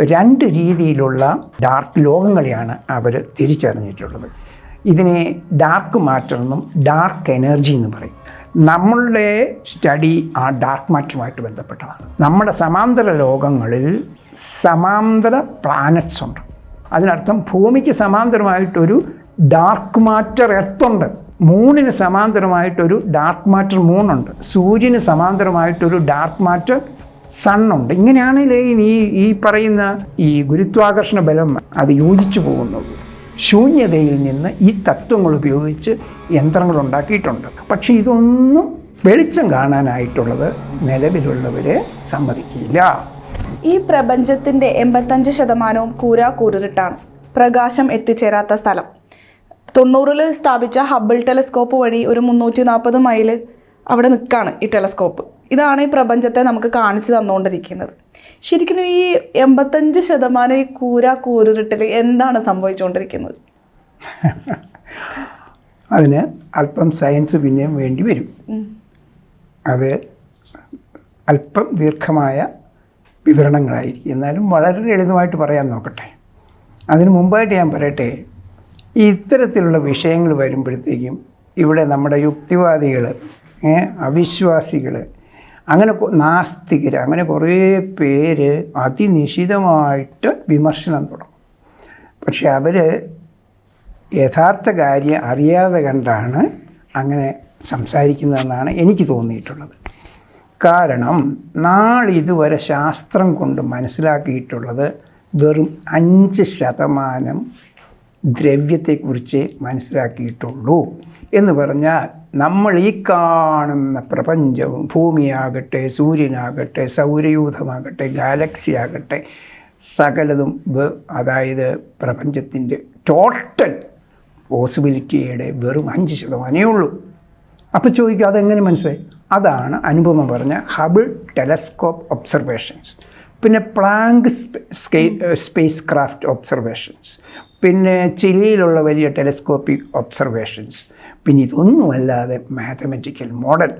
രണ്ട് രീതിയിലുള്ള ഡാർക്ക് ലോകങ്ങളെയാണ് അവർ തിരിച്ചറിഞ്ഞിട്ടുള്ളത്. ഇതിനെ ഡാർക്ക് മാറ്റർ എന്നും ഡാർക്ക് എനർജി എന്ന് പറയും. നമ്മളുടെ സ്റ്റഡി ആ ഡാർക്ക് മാറ്ററുമായിട്ട് ബന്ധപ്പെട്ടതാണ്. നമ്മുടെ സമാന്തര ലോകങ്ങളിൽ സമാന്തര പ്ലാനറ്റ്സ് ഉണ്ട്. അതിനർത്ഥം ഭൂമിക്ക് സമാന്തരമായിട്ടൊരു ഡാർക്ക് മാറ്റർ എർത്തുണ്ട് മൂണിന് സമാന്തരമായിട്ടൊരു ഡാർക്ക് മാറ്റർ മൂണുണ്ട് സൂര്യന് സമാന്തരമായിട്ടൊരു ഡാർക്ക് മാറ്റർ സണ്ണുണ്ട്. ഇങ്ങനെയാണെങ്കിൽ ഈ ഈ പറയുന്ന ഈ ഗുരുത്വാകർഷണ ബലം അത് യോജിച്ചു പോകുന്നത്. ശൂന്യതയിൽ നിന്ന് ഈ തത്വങ്ങൾ ഉപയോഗിച്ച് യന്ത്രങ്ങൾ ഉണ്ടാക്കിയിട്ടുണ്ട്. പക്ഷേ ഇതൊന്നും വെളിച്ചം കാണാനായിട്ടുള്ളത് നിലവിലുള്ളവരെ സമ്മതിക്കില്ല. ഈ പ്രപഞ്ചത്തിന്റെ എൺപത്തഞ്ച് ശതമാനവും കൂരാ കൂരിട്ടാണ് പ്രകാശം എത്തിച്ചേരാത്ത സ്ഥലം. തൊണ്ണൂറിൽ സ്ഥാപിച്ച ഹബിൾ ടെലസ്കോപ്പ് വഴി ഒരു മുന്നൂറ്റി നാൽപ്പത് മൈൽ അവിടെ നിൽക്കുകയാണ് ഈ ടെലസ്കോപ്പ്. ഇതാണ് ഈ പ്രപഞ്ചത്തെ നമുക്ക് കാണിച്ചു തന്നുകൊണ്ടിരിക്കുന്നത്. ശരിക്കും ഈ എൺപത്തഞ്ച് ശതമാനം ഈ കൂര കൂരിട്ടിൽ എന്താണ് സംഭവിച്ചുകൊണ്ടിരിക്കുന്നത്? അതിന് അല്പം സയൻസ് പിന്നെയും വേണ്ടി വരും. അത് അല്പം ദീർഘമായ വിവരണങ്ങളായിരിക്കും. എന്നാലും വളരെ ലളിതമായിട്ട് പറയാൻ നോക്കട്ടെ. അതിന് മുമ്പായിട്ട് ഞാൻ പറയട്ടെ ഈ ഇത്തരത്തിലുള്ള വിഷയങ്ങൾ വരുമ്പോഴത്തേക്കും ഇവിടെ നമ്മുടെ യുക്തിവാദികൾ അവിശ്വാസികൾ അങ്ങനെ നാസ്തികർ അങ്ങനെ കുറേ പേര് അതിനിശിതമായിട്ട് വിമർശനം തുടങ്ങും. പക്ഷെ അവർ യഥാർത്ഥ കാര്യം അറിയാതെ കണ്ടാണ് അങ്ങനെ സംസാരിക്കുന്നതെന്നാണ് എനിക്ക് തോന്നിയിട്ടുള്ളത്. കാരണം നാളിതുവരെ ശാസ്ത്രം കൊണ്ട് മനസ്സിലാക്കിയിട്ടുള്ളത് വെറും അഞ്ച് ശതമാനം ദ്രവ്യത്തെക്കുറിച്ച് മനസ്സിലാക്കിയിട്ടുള്ളൂ എന്ന് പറഞ്ഞാൽ നമ്മൾ ഈ കാണുന്ന പ്രപഞ്ചവും ഭൂമിയാകട്ടെ സൂര്യനാകട്ടെ സൗരയൂഥമാകട്ടെ ഗാലക്സി ആകട്ടെ സകലതും അതായത് പ്രപഞ്ചത്തിന്റെ ടോട്ടൽ പോസിബിലിറ്റിയുടെ വെറും അഞ്ച് ശതമാനമേ ഉള്ളൂ. അപ്പോൾ ചോദിക്കുക അതെങ്ങനെ മനസ്സിലായി? അതാണ് അനുപമ പറഞ്ഞ ഹബിൾ ടെലസ്കോപ്പ് ഒബ്സർവേഷൻസ് പിന്നെ പ്ലാങ്ക് സ്പേ സ്പേസ് ക്രാഫ്റ്റ് ഒബ്സർവേഷൻസ് പിന്നെ ചിലിയിലുള്ള വലിയ ടെലിസ്കോപ്പിക് ഒബ്സർവേഷൻസ്. പിന്നെ ഇതൊന്നുമല്ലാതെ മാത്തമെറ്റിക്കൽ മോഡൽ.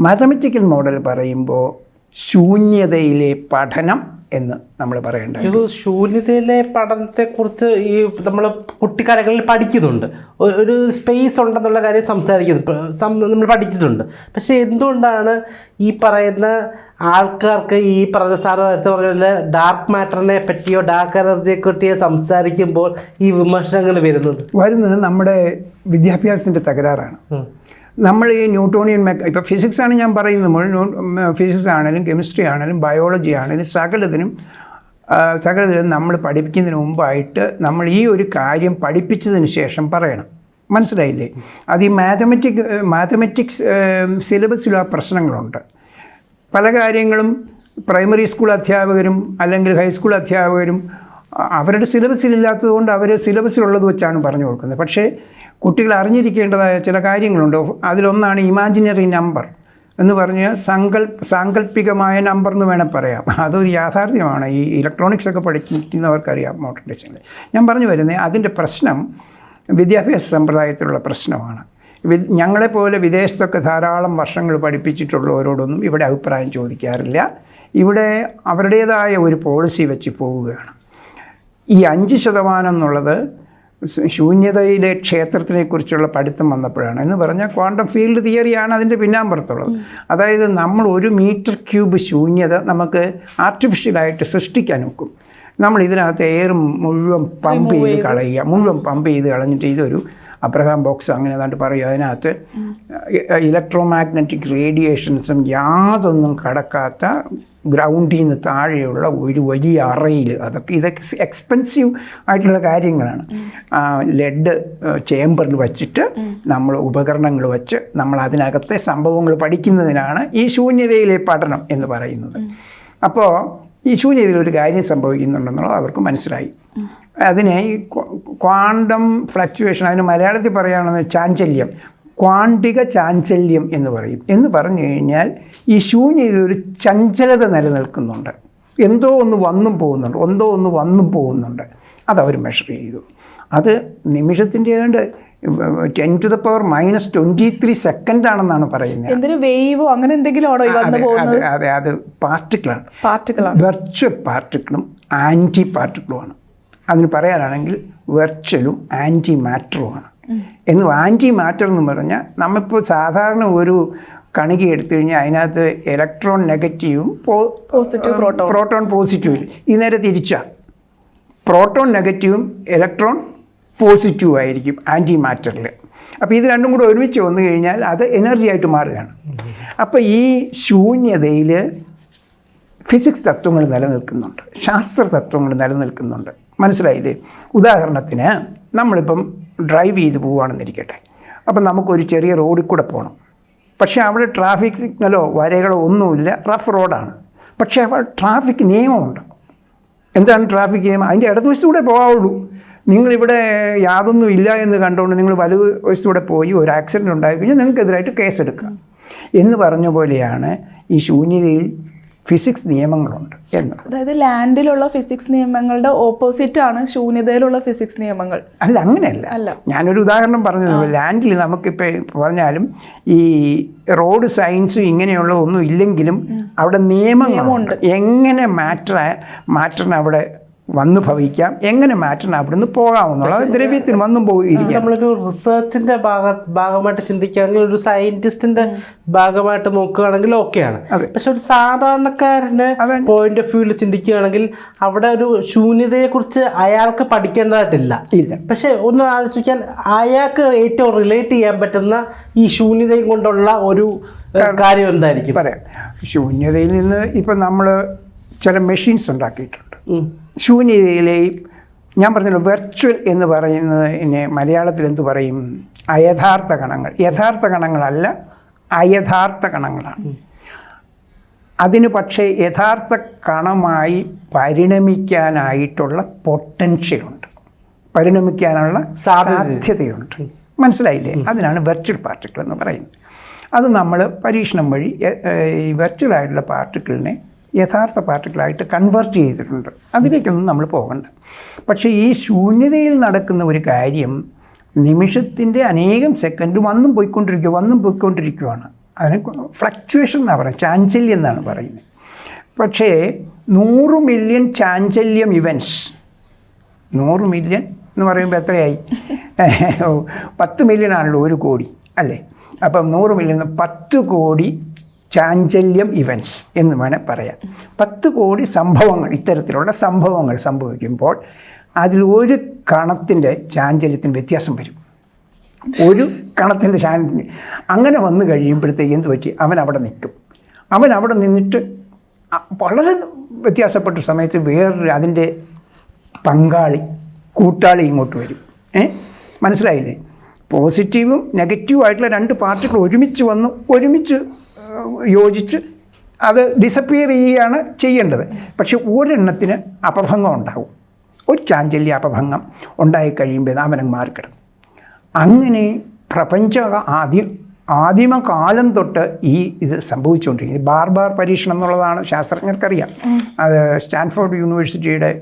മാത്തമെറ്റിക്കൽ മോഡൽ പറയുമ്പോൾ ശൂന്യതയിലെ പഠനം എന്ന് നമ്മൾ പറയേണ്ടത് ഇത് ശൂന്യതയിലെ പഠനത്തെക്കുറിച്ച് ഈ നമ്മൾ കുട്ടിക്കാലങ്ങളിൽ പഠിക്കുന്നുണ്ട്. ഒരു സ്പേസ് ഉണ്ടെന്നുള്ള കാര്യം സംസാരിക്കുന്നു. നമ്മൾ പഠിച്ചിട്ടുണ്ട്. പക്ഷെ എന്തുകൊണ്ടാണ് ഈ പറയുന്ന ആൾക്കാർക്ക് ഈ പറഞ്ഞ സാറ് നേരത്തെ പറഞ്ഞ ഡാർക്ക് മാറ്ററിനെ പറ്റിയോ ഡാർക്ക് എനർജിയെ പറ്റിയോ സംസാരിക്കുമ്പോൾ ഈ വിമർശനങ്ങൾ വരുന്നത്? വരുന്നത് നമ്മുടെ വിദ്യാഭ്യാസത്തിന്റെ തകരാറാണ്. നമ്മൾ ഈ ന്യൂട്ടോണിയൻ മെക്ക ഇപ്പോൾ ഫിസിക്സാണ് ഞാൻ പറയുന്നത് മുഴുവൻ ഫിസിക്സ് ആണെങ്കിലും കെമിസ്ട്രി ആണെങ്കിലും ബയോളജി ആണെങ്കിലും സകലത്തിനും സകലത്തിനും നമ്മൾ പഠിപ്പിക്കുന്നതിന് മുമ്പായിട്ട് നമ്മൾ ഈ ഒരു കാര്യം പഠിപ്പിച്ചതിന് ശേഷം പറയണം. മനസ്സിലായില്ലേ? അത് ഈ മാത്തമെറ്റിക് മാത്തമെറ്റിക്സ് സിലബസിലും ആ പ്രശ്നങ്ങളുണ്ട്. പല കാര്യങ്ങളും പ്രൈമറി സ്കൂൾ അധ്യാപകരും അല്ലെങ്കിൽ ഹൈസ്കൂൾ അധ്യാപകരും അവരുടെ സിലബസിലില്ലാത്തതുകൊണ്ട് അവർ സിലബസിലുള്ളത് വെച്ചാണ് പറഞ്ഞു കൊടുക്കുന്നത്. പക്ഷേ കുട്ടികൾ അറിഞ്ഞിരിക്കേണ്ടതായ ചില കാര്യങ്ങളുണ്ട്. അതിലൊന്നാണ് ഇമാജിനറി നമ്പർ എന്ന് പറഞ്ഞ് സങ്കൽ സാങ്കല്പികമായ നമ്പർ എന്ന് വേണേൽ പറയാം. അതൊരു യാഥാർത്ഥ്യമാണ്. ഈ ഇലക്ട്രോണിക്സ് ഒക്കെ പഠിക്കുന്നവർക്കറിയാം മോട്ടോർ ഡിസൈനിൽ ഞാൻ പറഞ്ഞു വരുന്നത് അതിന്റെ പ്രശ്നം വിദ്യാഭ്യാസ സമ്പ്രദായത്തിലുള്ള പ്രശ്നമാണ്. ഞങ്ങളെപ്പോലെ വിദേശത്തൊക്കെ ധാരാളം വർഷങ്ങൾ പഠിപ്പിച്ചിട്ടുള്ളവരോടൊന്നും ഇവിടെ അഭിപ്രായം ചോദിക്കാറില്ല. ഇവിടെ അവരുടേതായ ഒരു പോളിസി വെച്ച് പോവുകയാണ്. ഈ അഞ്ച് ശതമാനം എന്നുള്ളത് ശൂന്യതയിലെ ക്ഷേത്രത്തിനെക്കുറിച്ചുള്ള പഠിത്തം വന്നപ്പോഴാണ്. എന്ന് പറഞ്ഞാൽ ക്വാണ്ടം ഫീൽഡ് തിയറിയാണ് അതിന്റെ പിന്നാമ്പുറത്തുള്ളത്. അതായത് നമ്മൾ ഒരു മീറ്റർ ക്യൂബ് ശൂന്യത നമുക്ക് ആർട്ടിഫിഷ്യലായിട്ട് സൃഷ്ടിക്കാൻ ഒക്കും. നമ്മൾ ഇതിനകത്ത് എയർ മുഴുവൻ പമ്പ് ചെയ്ത് കളയുക. മുഴുവൻ പമ്പ് ചെയ്ത് കളഞ്ഞിട്ട് ഇതൊരു അബ്രഹാം ബോക്സ് അങ്ങനെ ഏതാണ്ട് പറയും. അതിനകത്ത് ഇലക്ട്രോ മാഗ്നറ്റിക് റേഡിയേഷൻസും യാതൊന്നും കടക്കാത്ത ഗ്രൗണ്ടിൽ നിന്ന് താഴെയുള്ള ഒരു വലിയ അറയിൽ അതൊക്കെ ഇതൊക്കെ എക്സ്പെൻസീവ് ആയിട്ടുള്ള കാര്യങ്ങളാണ്. ലെഡ് ചേമ്പറിൽ വച്ചിട്ട് നമ്മൾ ഉപകരണങ്ങൾ വച്ച് നമ്മൾ അതിനകത്തെ സംഭവങ്ങൾ പഠിക്കുന്നതിനാണ് ഈ ശൂന്യതയിലെ പഠനം എന്ന് പറയുന്നത്. അപ്പോൾ ഈ ശൂന്യതയിൽ ഒരു കാര്യം സംഭവിക്കുന്നുണ്ടെന്നുള്ളത് അവർക്ക് മനസ്സിലായി. അതിനെ ഈ ക്വാണ്ടം ഫ്ലക്ച്വേഷൻ അതിന് മലയാളത്തിൽ പറയുകയാണെന്ന് ചാഞ്ചല്യം. ക്വാണ്ടിക ചാഞ്ചല്യം എന്ന് പറയും. എന്ന് പറഞ്ഞു കഴിഞ്ഞാൽ ഈ ശൂന്യത ഒരു ചഞ്ചലത നിലനിൽക്കുന്നുണ്ട്. എന്തോ ഒന്ന് വന്നും പോകുന്നുണ്ട്. എന്തോ ഒന്ന് വന്നും പോകുന്നുണ്ട്. അതവർ മെഷർ ചെയ്തു. അത് നിമിഷത്തിന്റെ ഏതാണ്ട് ten to the power minus twenty three second ആണെന്നാണ് പറയുന്നത്. എന്തൊരു വേവോ അങ്ങനെ എന്തെങ്കിലും ആണോ അതെ അതെ അത് പാർട്ടിക്കിളാണ് പാർട്ടിക്കിളാണ് വെർച്വൽ പാർട്ടിക്കിളും ആന്റി പാർട്ടിക്കിളുമാണ് അതിന് പറയാനാണെങ്കിൽ വെർച്വലും ആന്റി മാറ്ററുമാണ് എന്ന് ആന്റി മാറ്റർ എന്ന് പറഞ്ഞാൽ നമ്മളിപ്പോൾ സാധാരണ ഒരു കണിക എടുത്തു കഴിഞ്ഞാൽ അതിനകത്ത് ഇലക്ട്രോൺ നെഗറ്റീവും പോസിറ്റീവ് പ്രോട്ടോൺ പ്രോട്ടോൺ പോസിറ്റീവും ഈ നേരെ തിരിച്ചാണ് പ്രോട്ടോൺ നെഗറ്റീവും ഇലക്ട്രോൺ പോസിറ്റീവ് ആയിരിക്കും ആന്റി മാറ്ററിൽ അപ്പോൾ ഇത് രണ്ടും കൂടെ ഒരുമിച്ച് വന്നു കഴിഞ്ഞാൽ അത് എനർജി ആയിട്ട് മാറുകയാണ്. അപ്പോൾ ഈ ശൂന്യതയിൽ ഫിസിക്സ് തത്വങ്ങൾ നിലനിൽക്കുന്നുണ്ട്. ശാസ്ത്ര തത്വങ്ങൾ നിലനിൽക്കുന്നുണ്ട്. മനസ്സിലായില്ലേ? ഉദാഹരണത്തിന് നമ്മളിപ്പം ഡ്രൈവ് ചെയ്ത് പോവുകയാണെന്നിരിക്കട്ടെ. അപ്പം നമുക്കൊരു ചെറിയ റോഡിൽ കൂടെ പോകണം. പക്ഷേ അവിടെ ട്രാഫിക് സിഗ്നലോ വരകളോ ഒന്നുമില്ല. റഫ് റോഡാണ്. പക്ഷേ അവിടെ ട്രാഫിക് നിയമമുണ്ട്. എന്താണ് ട്രാഫിക് നിയമം? അതിന്റെ ഇടതുവശത്തൂടെ പോകാവുള്ളൂ. നിങ്ങളിവിടെ യാതൊന്നും ഇല്ല എന്ന് കണ്ടുകൊണ്ട് നിങ്ങൾ വലു വശത്തൂടെ പോയി ഒരു ആക്സിഡന്റ് ഉണ്ടായി കഴിഞ്ഞാൽ നിങ്ങൾക്കെതിരായിട്ട് കേസെടുക്കാം എന്ന് പറഞ്ഞ പോലെയാണ് ഈ ശൂന്യതയിൽ ഫിസിക്സ് നിയമങ്ങളുണ്ട് എന്ന്. അതായത് ലാൻഡിലുള്ള ഫിസിക്സ് നിയമങ്ങളുടെ ഓപ്പോസിറ്റ് ആണ് ശൂന്യതയിലുള്ള ഫിസിക്സ് നിയമങ്ങൾ. അല്ല അങ്ങനെയല്ല. അല്ല. ഞാനൊരു ഉദാഹരണം പറഞ്ഞത് ലാൻഡിൽ നമുക്കിപ്പോൾ പറഞ്ഞാലും ഈ റോഡ് സയൻസും ഇങ്ങനെയുള്ള ഒന്നും ഇല്ലെങ്കിലും അവിടെ നിയമങ്ങളുണ്ട്. എങ്ങനെ മാറ്റർ മാറ്ററിന് അവിടെ വന്നു ഭവിക്കാം. എങ്ങനെ മാറ്ററിന് അവിടുന്ന് പോകാമെന്നുള്ള ദ്രവ്യത്തിന് വന്നും പോയിരിക്കാം നമ്മളൊരു റിസർച്ചിന്റെ ഭാഗ ഭാഗമായിട്ട് ചിന്തിക്കുകയാണെങ്കിൽ ഒരു സയന്റിസ്റ്റിന്റെ ഭാഗമായിട്ട് നോക്കുകയാണെങ്കിൽ ഓക്കെയാണ്. പക്ഷെ ഒരു സാധാരണക്കാരന് പോയിന്റ് ഓഫ് വ്യൂവിൽ ചിന്തിക്കുകയാണെങ്കിൽ അവിടെ ഒരു ശൂന്യതയെ കുറിച്ച് അയാൾക്ക് പഠിക്കേണ്ടതായിട്ടില്ല. ഇല്ല. പക്ഷെ ഒന്ന് ആലോചിക്കാൻ അയാൾക്ക് ഏറ്റവും റിലേറ്റ് ചെയ്യാൻ പറ്റുന്ന ഈ ശൂന്യതയും കൊണ്ടുള്ള ഒരു കാര്യം എന്തായിരിക്കും? പറയാം. ശൂന്യതയിൽ നിന്ന് ഇപ്പം നമ്മൾ ചില മെഷീൻസ് ഉണ്ടാക്കിയിട്ടുണ്ട്. ശൂന്യതയിലെയും ഞാൻ പറഞ്ഞല്ലോ വെർച്വൽ എന്ന് പറയുന്നതിനെ മലയാളത്തിൽ എന്ത് പറയും? അയഥാർത്ഥ കണങ്ങൾ. യഥാർത്ഥ കണങ്ങളല്ല അയഥാർത്ഥ കണങ്ങളാണ്. അതിന് പക്ഷേ യഥാർത്ഥ കണമായി പരിണമിക്കാനായിട്ടുള്ള പൊട്ടൻഷ്യലുണ്ട് പരിണമിക്കാനുള്ള സാധ്യത. സാധ്യതയുണ്ട് മനസ്സിലായില്ലേ? അതിനാണ് വെർച്വൽ പാർട്ടിക്കിൾ എന്ന് പറയുന്നത്. അത് നമ്മൾ പരീക്ഷണം വഴി ഈ വെർച്വൽ ആയിട്ടുള്ള പാർട്ടിക്കിളിനെ യഥാർത്ഥ പാർട്ടിക്കിളായിട്ട് കൺവേർട്ട് ചെയ്തിട്ടുണ്ട്. അതിലേക്കൊന്നും നമ്മൾ പോകണ്ട. പക്ഷേ ഈ ശൂന്യതയിൽ നടക്കുന്ന ഒരു കാര്യം നിമിഷത്തിന്റെ അനേകം സെക്കൻഡ് വന്നും പോയിക്കൊണ്ടിരിക്കുക വന്നും പോയിക്കൊണ്ടിരിക്കുകയാണ്. അതിനെ ഫ്ലക്ച്വേഷൻ എന്നാണ് പറയുന്നത് ചാഞ്ചല്യം എന്നാണ് പറയുന്നത്. പക്ഷേ നൂറ് മില്യൺ ചാഞ്ചല്യം ഇവന്റ്സ് നൂറ് മില്യൺ എന്ന് പറയുമ്പോൾ എത്രയായി? പത്ത് മില്യൺ ആണല്ലോ ഒരു കോടി അല്ലേ? അപ്പം നൂറ് മില്യൺ പത്ത് കോടി ചാഞ്ചല്യം ഇവന്റ്സ് എന്ന് വേണേൽ പറയാം. പത്ത് കോടി സംഭവങ്ങൾ ഇത്തരത്തിലുള്ള സംഭവങ്ങൾ സംഭവിക്കുമ്പോൾ അതിൽ ഒരു കണത്തിന്റെ ചാഞ്ചല്യത്തിന് വ്യത്യാസം വരും. ഒരു കണത്തിന്റെ ചാഞ്ചല്യം. അങ്ങനെ വന്നു കഴിയുമ്പോഴത്തേക്ക് എന്ത് പറ്റി? അവൻ അവിടെ നിൽക്കും. അവൻ അവിടെ നിന്നിട്ട് വളരെ വ്യത്യാസപ്പെട്ട സമയത്ത് വേറൊരു അതിന്റെ പങ്കാളി കൂട്ടാളി ഇങ്ങോട്ട് വരും. ഏ? മനസ്സിലായില്ലേ? പോസിറ്റീവും നെഗറ്റീവും ആയിട്ടുള്ള രണ്ട് പാർട്ടികൾ ഒരുമിച്ച് വന്ന് ഒരുമിച്ച് യോജിച്ച് അത് ഡിസപ്പിയർ ചെയ്യുകയാണ് ചെയ്യേണ്ടത്. പക്ഷെ ഒരെണ്ണത്തിന് അപഭംഗം ഉണ്ടാകും ഒരു ചാഞ്ചല്യ അപഭംഗം ഉണ്ടായി കഴിയുമ്പോൾ അവനങ്ങ് മാറിക്കിടും അങ്ങനെ പ്രപഞ്ച ആദ്യം ആദിമകാലം തൊട്ട് ഈ ഇത് സംഭവിച്ചുകൊണ്ടിരിക്കുന്നത്. ബാർബാർ പരീക്ഷണം എന്നുള്ളതാണ് ശാസ്ത്രജ്ഞർക്കറിയാം. അത് സ്റ്റാൻഫോർഡ് യൂണിവേഴ്സിറ്റിയുടെ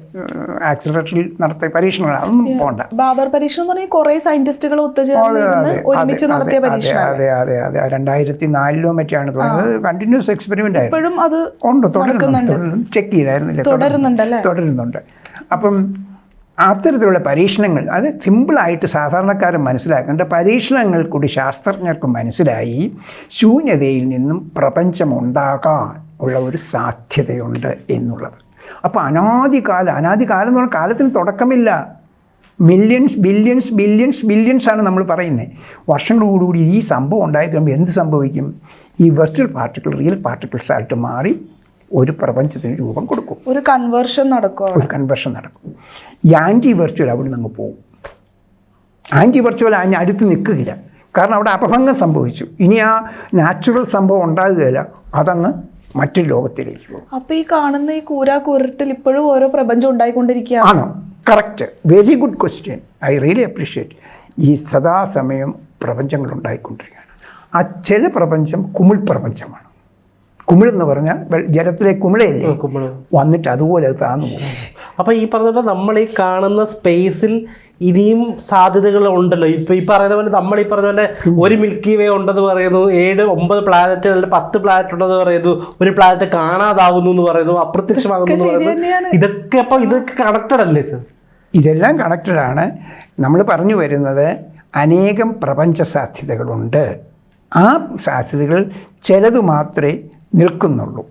ആക്സിലറേറ്ററിൽ നടത്തിയ പരീക്ഷണങ്ങൾ അതൊന്നും പോകണ്ട ബാബർ പരീക്ഷണം എന്ന് കുറെ സയന്റിസ്റ്റുകൾ ഒത്തുചേർന്ന് ഇരുന്ന് ഒരുമിച്ച് നടത്തിയ പരീക്ഷണം അതെ അതെ അതെ. രണ്ടായിരത്തി നാലിലോ മറ്റാണ് തുടങ്ങുന്നത്. കണ്ടിന്യൂസ് എക്സ്പെരിമെന്റ് ആയിരുന്നു. ഇപ്പോഴും അത് ഉണ്ട് തുടരുന്നുണ്ട് ചെക്ക് ചെയ്തായിരുന്നില്ല? തുടരുന്നുണ്ട്. അപ്പം അത്തരത്തിലുള്ള പരീക്ഷണങ്ങൾ അത് സിമ്പിളായിട്ട് സാധാരണക്കാരൻ മനസ്സിലാക്കേണ്ട പരീക്ഷണങ്ങൾ കൂടി ശാസ്ത്രജ്ഞർക്ക് മനസ്സിലായി ശൂന്യതയിൽ നിന്നും പ്രപഞ്ചമുണ്ടാകാൻ ഉള്ള ഒരു സാധ്യതയുണ്ട് എന്നുള്ളത്. അപ്പോൾ അനാദികാലം അനാദികാലം എന്ന് പറഞ്ഞാൽ കാലത്തിന് തുടക്കമില്ല. മില്യൺസ് ബില്യൺസ് ബില്യൺസ് ബില്യൺസ് ആണ് നമ്മൾ പറയുന്നത്. വർഷങ്ങളോടുകൂടി ഈ സംഭവം ഉണ്ടായി കഴിയുമ്പോൾ എന്ത് സംഭവിക്കും? ഈ വെർച്വൽ പാർട്ടിക്കിൾ റിയൽ പാർട്ടിക്കിൾസ് ആയിട്ട് മാറി ഒരു പ്രപഞ്ചത്തിന് രൂപം കൊടുക്കും. ഒരു കൺവേർഷൻ നടക്കും ഒരു കൺവേർഷൻ നടക്കും. ഈ ആന്റി വെർച്വൽ അവിടെ നിന്ന് പോകും ആന്റി വെർച്വൽ അതിന് അടുത്ത് നിൽക്കുകയില്ല. കാരണം അവിടെ അപഭംഗം സംഭവിച്ചു. ഇനി ആ നാച്ചുറൽ സംഭവം ഉണ്ടാകുകയില്ല. അതങ്ങ് മറ്റൊരു ലോകത്തിലേക്ക് പോകും. അപ്പൊ ഈ കാണുന്ന ഈ കൂരാ കുരുട്ടിൽ ഇപ്പോഴും ഓരോ പ്രപഞ്ചം ഉണ്ടായിക്കൊണ്ടിരിക്കുകയാണ്? ആണോ? Correct very good question I really appreciate ഈ സദാസമയം പ്രപഞ്ചങ്ങൾ ഉണ്ടായിക്കൊണ്ടിരിക്കുകയാണ്. ആ ചില പ്രപഞ്ചം കുമിൾ പ്രപഞ്ചമാണ്. കുമിളെന്ന് പറഞ്ഞാൽ ജലത്തിലെ കുമിളയില്ലേ? വന്നിട്ട് അതുപോലെ അത് താന്നു പോകും അപ്പൊ ഈ പറഞ്ഞ നമ്മൾ ഈ കാണുന്ന സ്പേസിൽ ഇനിയും സാധ്യതകൾ ഉണ്ടല്ലോ. ഇപ്പൊ ഈ പറയുന്ന പോലെ നമ്മൾ ഈ പറഞ്ഞ പോലെ ഒരു മിൽക്കി വേ ഉണ്ടെന്ന് പറയുന്നു ഏഴ് ഒമ്പത് പ്ലാനറ്റുകളിൽ പത്ത് പ്ലാനറ്റ് ഉണ്ടെന്ന് പറയുന്നു ഒരു പ്ലാനറ്റ് കാണാതാവുന്നു എന്ന് പറയുന്നു അപ്രത്യക്ഷമാകുന്നു എന്ന് പറയുന്നു. ഇതൊക്കെ അപ്പൊ ഇതൊക്കെ കണക്റ്റഡ് അല്ലേ സർ ഇതെല്ലാം കണക്റ്റഡ് ആണ്. നമ്മൾ പറഞ്ഞു വരുന്നത് അനേകം പ്രപഞ്ച സാധ്യതകളുണ്ട്. ആ സാധ്യതകൾ ചിലത് മാത്രമേ നിൽക്കുന്നുള്ളൂ.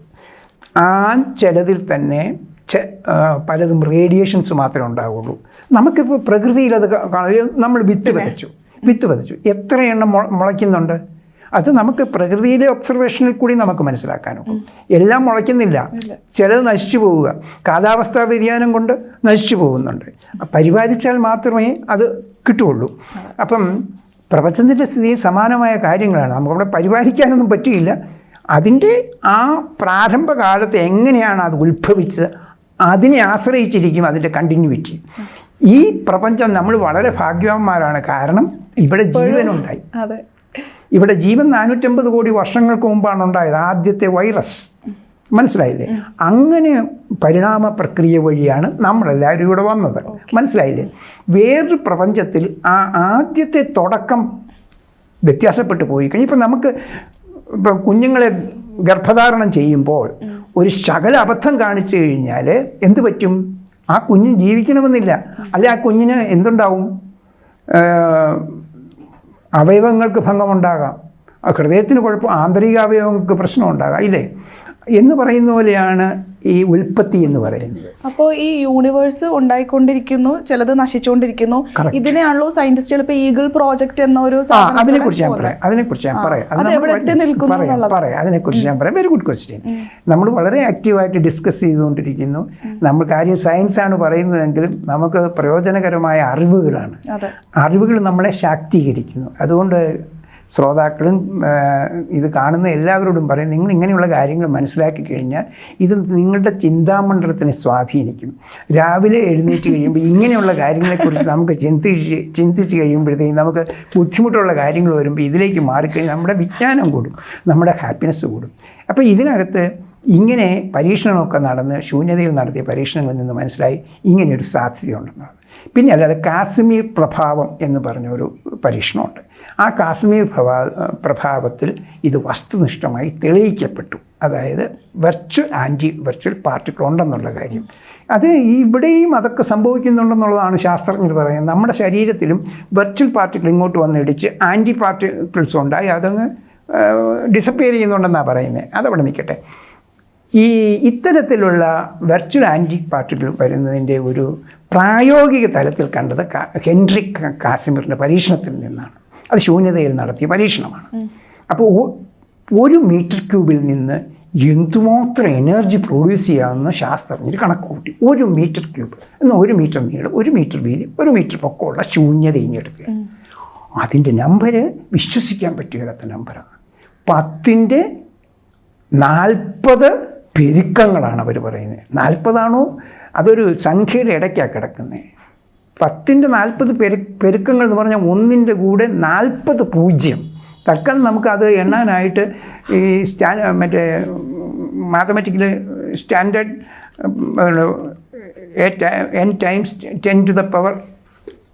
ആ ചിലതിൽ തന്നെ ചെ- പലതും റേഡിയേഷൻസ് മാത്രമേ ഉണ്ടാവുള്ളൂ. നമുക്കിപ്പോൾ പ്രകൃതിയിൽ അത് കാണാം. നമ്മൾ വിത്ത് വരച്ചു വിത്ത് വരച്ചു എത്ര എണ്ണം മുള- മുളയ്ക്കുന്നുണ്ട്? അത് നമുക്ക് പ്രകൃതിയിലെ ഒബ്സർവേഷനിൽ കൂടി നമുക്ക് മനസ്സിലാക്കാനൊക്കും എല്ലാം മുളയ്ക്കുന്നില്ല. ചിലത് നശിച്ചു പോവുക. കാലാവസ്ഥാ വ്യതിയാനം കൊണ്ട് നശിച്ചു പോകുന്നുണ്ട്. പരിപാലിച്ചാൽ മാത്രമേ അത് കിട്ടുകയുള്ളൂ. അപ്പം പ്രപഞ്ചത്തിന്റെ സ്ഥിതി സമാനമായ കാര്യങ്ങളാണ്. നമുക്കവിടെ പരിപാലിക്കാനൊന്നും പറ്റിയില്ല. അതിന്റെ ആ പ്രാരംഭകാലത്ത് എങ്ങനെയാണ് അത് ഉത്ഭവിച്ചത്? അതിനെ ആശ്രയിച്ചിരിക്കും അതിന്റെ കണ്ടിന്യൂവിറ്റി ഈ പ്രപഞ്ചം നമ്മൾ വളരെ ഭാഗ്യവാന്മാരാണ്. കാരണം ഇവിടെ ജീവനുണ്ടായി. ഇവിടെ ജീവൻ നാനൂറ്റമ്പത് കോടി വർഷങ്ങൾക്ക് മുമ്പാണ് ഉണ്ടായത് ആദ്യത്തെ വൈറസ് മനസ്സിലായില്ലേ? അങ്ങനെ പരിണാമ പ്രക്രിയ വഴിയാണ് നമ്മളെല്ലാവരും ഇവിടെ വന്നത്. മനസ്സിലായില്ലേ? വേറൊരു പ്രപഞ്ചത്തിൽ ആ ആദ്യത്തെ തുടക്കം വ്യത്യാസപ്പെട്ടു പോയി കഴിഞ്ഞാൽ ഇപ്പം നമുക്ക് ഇപ്പം കുഞ്ഞുങ്ങളെ ഗർഭധാരണം ചെയ്യുമ്പോൾ ഒരു ശകല അബദ്ധം കാണിച്ചു കഴിഞ്ഞാൽ എന്ത് പറ്റും? ആ കുഞ്ഞ് ജീവിക്കണമെന്നില്ല. അല്ലെ ആ കുഞ്ഞിന് എന്തുണ്ടാവും? അവയവങ്ങൾക്ക് ഭംഗമുണ്ടാകാം. ഹൃദയത്തിന് കുഴപ്പം ആന്തരിക അവയവങ്ങൾക്ക് പ്രശ്നം ഉണ്ടാകാം ഇല്ലേ? എന്ന് പറയുന്ന പോലെയാണ് ഈ ഉൽപ്പത്തി എന്ന് പറയുന്നത്. അപ്പോൾ ഈ യൂണിവേഴ്സ് ഉണ്ടായിക്കൊണ്ടിരിക്കുന്നു ചിലത് നശിച്ചുകൊണ്ടിരിക്കുന്നു. ഇതിനെയാണല്ലോ സയന്റിസ്റ്റുകൾ ഇപ്പൊ ഈഗിൾ പ്രോജക്റ്റ് എന്ന ഒരു അതിനെക്കുറിച്ച് ഞാൻ പറയാം അതിനെക്കുറിച്ച് ഞാൻ പറയാം. പറയാം. പറയാം അതിനെക്കുറിച്ച് ഞാൻ പറയാം. വെരി ഗുഡ് ക്വസ്റ്റ്യൻ നമ്മൾ വളരെ ആക്റ്റീവായിട്ട് ഡിസ്കസ് ചെയ്തുകൊണ്ടിരിക്കുന്നു. നമ്മൾ കാര്യം സയൻസ് ആണ് പറയുന്നതെങ്കിലും നമുക്ക് പ്രയോജനകരമായ അറിവുകളാണ്. അറിവുകൾ നമ്മളെ ശാക്തീകരിക്കുന്നു. അതുകൊണ്ട് ശ്രോതാക്കളും ഇത് കാണുന്ന എല്ലാവരോടും പറയും നിങ്ങൾ ഇങ്ങനെയുള്ള കാര്യങ്ങൾ മനസ്സിലാക്കി കഴിഞ്ഞാൽ ഇത് നിങ്ങളുടെ ചിന്താമണ്ഡലത്തിനെ സ്വാധീനിക്കും. രാവിലെ എഴുന്നേറ്റ് കഴിയുമ്പോൾ ഇങ്ങനെയുള്ള കാര്യങ്ങളെക്കുറിച്ച് നമുക്ക് ചിന്തിച്ച് ചിന്തിച്ച് കഴിയുമ്പോഴത്തേക്കും നമുക്ക് ബുദ്ധിമുട്ടുള്ള കാര്യങ്ങൾ വരുമ്പോൾ ഇതിലേക്ക് മാറിക്കഴിഞ്ഞാൽ നമ്മുടെ വിജ്ഞാനം കൂടും നമ്മുടെ ഹാപ്പിനെസ് കൂടും. അപ്പോൾ ഇതിനകത്ത് ഇങ്ങനെ പരീക്ഷണമൊക്കെ നടന്ന് ശൂന്യതയിൽ നടത്തിയ പരീക്ഷണങ്ങളിൽ നിന്ന് മനസ്സിലായി ഇങ്ങനെയൊരു സാധ്യതയുണ്ടെന്നുള്ളത് പിന്നെ അല്ലാതെ കാശ്മീർ പ്രഭാവം എന്ന് പറഞ്ഞൊരു പരീക്ഷണമുണ്ട്. ആ കാശ്മീർ പ്രഭാ പ്രഭാവത്തിൽ ഇത് വസ്തുനിഷ്ഠമായി തെളിയിക്കപ്പെട്ടു. അതായത് വെർച്വൽ ആന്റി വെർച്വൽ പാർട്ടിക്കിൾ ഉണ്ടെന്നുള്ള കാര്യം. അത് ഇവിടെയും അതൊക്കെ സംഭവിക്കുന്നുണ്ടെന്നുള്ളതാണ് ശാസ്ത്രജ്ഞർ പറയുന്നത്. നമ്മുടെ ശരീരത്തിലും വെർച്വൽ പാർട്ടിക്കിൾ ഇങ്ങോട്ട് വന്നിടിച്ച് ആന്റി പാർട്ടിക്കിൾസ് ഉണ്ടായി അതങ്ങ് ഡിസപ്പിയർ ചെയ്യുന്നുണ്ടെന്നാണ് പറയുന്നത്. അതവിടെ നിൽക്കട്ടെ. ഈ ഇത്തരത്തിലുള്ള വെർച്വൽ ആന്റി പാർട്ടികൾ വരുന്നതിന്റെ ഒരു പ്രായോഗിക തലത്തിൽ കണ്ടത് ഹെൻറി കാസിമിറിന്റെ പരീക്ഷണത്തിൽ നിന്നാണ്. അത് ശൂന്യതയിൽ നടത്തിയ പരീക്ഷണമാണ്. അപ്പോൾ ഒരു മീറ്റർ ക്യൂബിൽ നിന്ന് എന്തുമാത്രം എനർജി പ്രൊഡ്യൂസ് ചെയ്യാമെന്ന് ശാസ്ത്രജ്ഞർ കണക്ക് കൂട്ടി ഒരു മീറ്റർ ക്യൂബ്. എന്നാൽ ഒരു മീറ്റർ നീളം ഒരു മീറ്റർ വീതി ഒരു മീറ്റർ പൊക്കമുള്ള ശൂന്യത ഇങ്ങെടുക്കുക. അതിന്റെ നമ്പർ വിശ്വസിക്കാൻ പറ്റുകയില്ലാത്ത നമ്പറാണ്. പത്തിന്റെ നാൽപ്പത് പെരുക്കങ്ങളാണ് അവർ പറയുന്നത്. നാൽപ്പതാണോ? അതൊരു സംഖ്യയുടെ ഇടയ്ക്കാണ് കിടക്കുന്നത് പത്തിന്റെ നാൽപ്പത് പെരു പെരുക്കങ്ങൾ എന്ന് പറഞ്ഞാൽ ഒന്നിന്റെ കൂടെ നാൽപ്പത് പൂജ്യം. തൽക്കാലം നമുക്കത് എണ്ണാനായിട്ട് ഈ സ്റ്റാ മറ്റേ mathematical standard N times ten to the power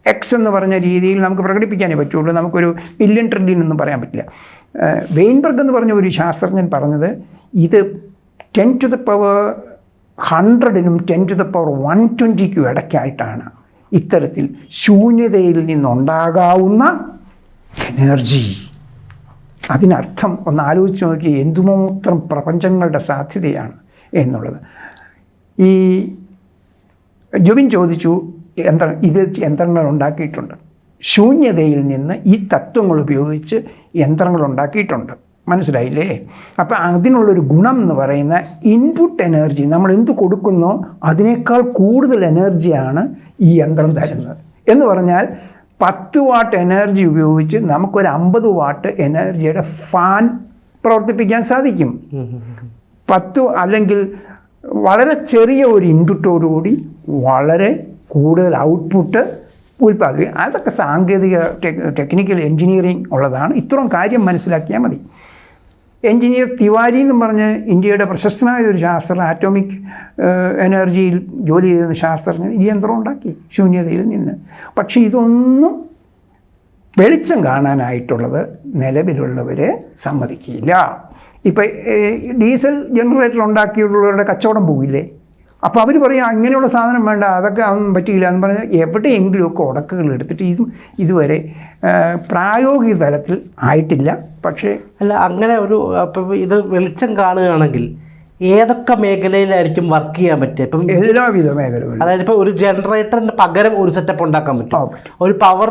X എന്ന് പറഞ്ഞ രീതിയിൽ നമുക്ക് പ്രകടിപ്പിക്കാനേ പറ്റുള്ളൂ. നമുക്കൊരു മില്യൺ ട്രില്യൺ ഒന്നും പറയാൻ പറ്റില്ല. വെയിൻബർഗ് എന്ന് പറഞ്ഞ ഒരു ശാസ്ത്രജ്ഞൻ പറഞ്ഞത് ഇത് ten to the power ഹൺഡ്രഡിനും ten to the power one ട്വന്റിക്കും ഇടയ്ക്കായിട്ടാണ് ഇത്തരത്തിൽ ശൂന്യതയിൽ നിന്നുണ്ടാകാവുന്ന എനർജി അതിനർത്ഥം ഒന്ന് ആലോചിച്ച് നോക്കി എന്തുമാത്രം പ്രപഞ്ചങ്ങളുടെ സാധ്യതയാണ് എന്നുള്ളത്. ഈ ജുബിൻ ചോദിച്ചു യന്ത്ര ഇത് യന്ത്രങ്ങൾ ഉണ്ടാക്കിയിട്ടുണ്ട്. ശൂന്യതയിൽ നിന്ന് ഈ തത്വങ്ങൾ ഉപയോഗിച്ച് യന്ത്രങ്ങൾ ഉണ്ടാക്കിയിട്ടുണ്ട്. മനസ്സിലായില്ലേ? അപ്പം അതിനുള്ളൊരു ഗുണം എന്ന് പറയുന്ന ഇൻപുട്ട് എനർജി നമ്മൾ എന്ത് കൊടുക്കുന്നോ? അതിനേക്കാൾ കൂടുതൽ എനർജിയാണ് ഈ യന്ത്രം തരുന്നത്. എന്ന് പറഞ്ഞാൽ പത്ത് വാട്ട് എനർജി ഉപയോഗിച്ച് നമുക്കൊരു അമ്പത് വാട്ട് എനർജിയുടെ ഫാൻ പ്രവർത്തിപ്പിക്കാൻ സാധിക്കും. പത്ത് അല്ലെങ്കിൽ വളരെ ചെറിയ ഒരു ഇൻപുട്ടോടുകൂടി വളരെ കൂടുതൽ ഔട്ട്പുട്ട് ഉൽപ്പാദിപ്പിക്കും. അതൊക്കെ സാങ്കേതിക ടെക് ടെക്നിക്കൽ എൻജിനീയറിംഗ് ഉള്ളതാണ്. ഇത്രയും കാര്യം മനസ്സിലാക്കിയാൽ മതി. എഞ്ചിനീയർ തിവാരി എന്ന് പറഞ്ഞ് ഇന്ത്യയുടെ പ്രശസ്തനായ ഒരു ശാസ്ത്രജ്ഞൻ ആറ്റോമിക് എനർജിയിൽ ജോലി ചെയ്തിരുന്ന ശാസ്ത്രജ്ഞൻ ഈ യന്ത്രം ഉണ്ടാക്കി ശൂന്യതയിൽ നിന്ന്. പക്ഷേ ഇതൊന്നും വെളിച്ചം കാണാനായിട്ടുള്ളത് നിലവിലുള്ളവരെ സമ്മതിക്കില്ല. ഇപ്പം ഡീസൽ ജനറേറ്റർ ഉണ്ടാക്കിയുള്ളവരുടെ കച്ചവടം പോകില്ലേ അപ്പോൾ അവർ പറയും അങ്ങനെയുള്ള സാധനം വേണ്ട അതൊക്കെ അതൊന്നും പറ്റിയില്ല എന്ന് പറഞ്ഞാൽ എവിടെയെങ്കിലുമൊക്കെ ഉടക്കുകൾ എടുത്തിട്ട് ഇതും ഇതുവരെ പ്രായോഗിക തലത്തിൽ ആയിട്ടില്ല. പക്ഷേ അല്ല അങ്ങനെ ഒരു ഇത് വെളിച്ചം കാണുകയാണെങ്കിൽ ഏതൊക്കെ മേഖലയിലായിരിക്കും വർക്ക് ചെയ്യാൻ പറ്റുക? ഇപ്പം എല്ലാവിധ മേഖലകളും അതായത് ഇപ്പോൾ ഒരു ജനറേറ്ററിന് പകരം ഒരു സെറ്റപ്പ് ഉണ്ടാക്കാൻ പറ്റും. ഒരു പവർ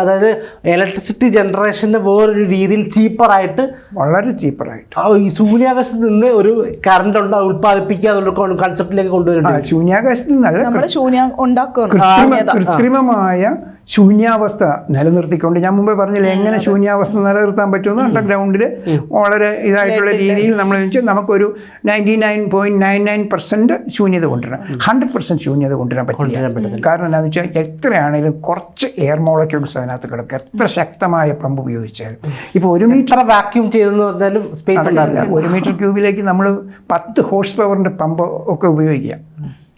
അതായത് ഇലക്ട്രിസിറ്റി ജനറേഷന് വേറൊരു രീതിയിൽ ചീപ്പറായിട്ട് വളരെ ചീപ്പറായിട്ട് ആ ഈ ശൂന്യാകാശത്ത് നിന്ന് ഒരു കറണ്ട് ഉണ്ടാ ഉൽപ്പാദിപ്പിക്കുക എന്നുള്ള കോൺസെപ്റ്റിലേക്ക് ആ കൊണ്ടുവരുന്നുണ്ട് ശൂന്യാകാശത്ത് നല്ല നമ്മൾ ശൂന്യ ഉണ്ടാക്കുകയാണ്. കൃത്രിമമായ ശൂന്യാവസ്ഥ നിലനിർത്തിക്കൊണ്ട് ഞാൻ മുമ്പേ പറഞ്ഞില്ല എങ്ങനെ ശൂന്യാവസ്ഥ നിലനിർത്താൻ പറ്റുമെന്ന് അണ്ടർഗ്രൗണ്ടിൽ വളരെ ഇതായിട്ടുള്ള രീതിയിൽ നമ്മൾ വെച്ചാൽ നമുക്കൊരു ninety nine point nine nine percent ശൂന്യത കൊണ്ടുവരാം ഹൺഡ്രഡ് പെർസെന്റ് ശൂന്യത കൊണ്ടുവരാൻ പറ്റില്ല. കാരണം എന്താണെന്ന് വെച്ചാൽ എത്രയാണെങ്കിലും കുറച്ച് എയർ മോളക്യൂൾസ് അതിനകത്ത് കിടക്കുക എത്ര ശക്തമായ പമ്പ് ഉപയോഗിച്ചാലും. ഇപ്പോൾ ഒരു മീറ്റർ വാക്യൂം ചെയ്തെന്ന് പറഞ്ഞാലും സ്പേസ് ഒരു മീറ്റർ ക്യൂബിലേക്ക് നമ്മൾ പത്ത് ഹോഴ്സ് പവറിന്റെ പമ്പ് ഒക്കെ ഉപയോഗിക്കാം.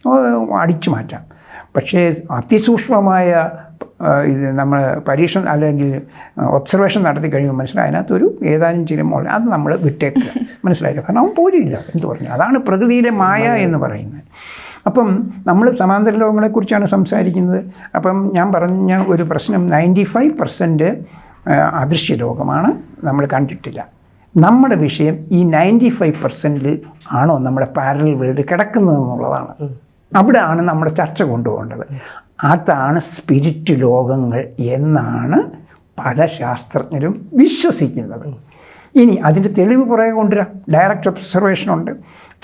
ഓ, അടിച്ചു മാറ്റാം. പക്ഷേ അതിസൂക്ഷ്മമായ ഇത് നമ്മൾ പരീക്ഷണം അല്ലെങ്കിൽ ഒബ്സർവേഷൻ നടത്തി കഴിയുമ്പോൾ മനസ്സിലായി. അതിനകത്തൊരു ഏതാനും ചില മോൾ അത് നമ്മൾ വിട്ടേക്കുക. മനസ്സിലായില്ല. കാരണം അവൻ പോരില്ല എന്ന് പറഞ്ഞു. അതാണ് പ്രകൃതിയിലെ മായ എന്ന് പറയുന്നത്. അപ്പം നമ്മൾ സമാന്തര ലോകങ്ങളെക്കുറിച്ചാണ് സംസാരിക്കുന്നത്. അപ്പം ഞാൻ പറഞ്ഞ ഒരു പ്രശ്നം നയന്റി ഫൈവ് പെർസെന്റ് അദൃശ്യ ലോകമാണ് നമ്മൾ കണ്ടിട്ടില്ല. നമ്മുടെ വിഷയം ഈ നയന്റി ഫൈവ് പെർസെന്റിൽ ആണോ നമ്മുടെ പാരലൽ വേൾഡ് കിടക്കുന്നത് എന്നുള്ളതാണ്. അവിടെയാണ് നമ്മുടെ ചർച്ച കൊണ്ടുപോകേണ്ടത്. അതാണ് സ്പിരിറ്റ് ലോകങ്ങൾ എന്നാണ് പല ശാസ്ത്രജ്ഞരും വിശ്വസിക്കുന്നത്. ഇനി അതിന്റെ തെളിവ് പുറകെ കൊണ്ടുവരാം. ഡയറക്റ്റ് ഒബ്സർവേഷൻ ഉണ്ട്.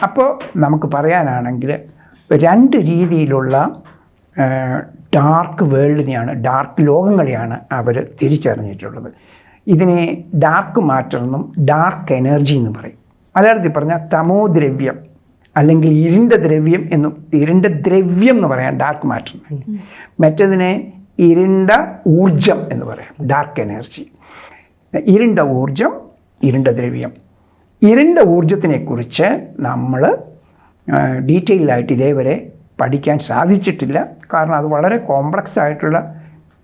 അപ്പോൾ നമുക്ക് പറയാനാണെങ്കിൽ രണ്ട് രീതിയിലുള്ള ഡാർക്ക് വേൾഡിനെയാണ് ഡാർക്ക് ലോകങ്ങളെയാണ് അവർ തിരിച്ചറിഞ്ഞിട്ടുള്ളത്. ഇതിനെ ഡാർക്ക് മാറ്റർ എന്നും ഡാർക്ക് എനർജി എന്നും പറയും. മലയാളത്തിൽ പറഞ്ഞാൽ തമോദ്രവ്യം. അല്ലെങ്കിൽ ഇരുണ്ട ദ്രവ്യം എന്നും ഇരുണ്ട ദ്രവ്യം എന്ന് പറയാം ഡാർക്ക് മാറ്റർ മറ്റതിനെ ഇരുണ്ട ഊർജം എന്ന് പറയാം ഡാർക്ക് എനർജി ഇരുണ്ട ഊർജം ഇരുണ്ട ദ്രവ്യം. ഇരുണ്ട ഊർജത്തിനെക്കുറിച്ച് നമ്മൾ ഡീറ്റെയിൽഡായിട്ട് ഇതേവരെ പഠിക്കാൻ സാധിച്ചിട്ടില്ല. കാരണം അത് വളരെ കോംപ്ലക്സ് ആയിട്ടുള്ള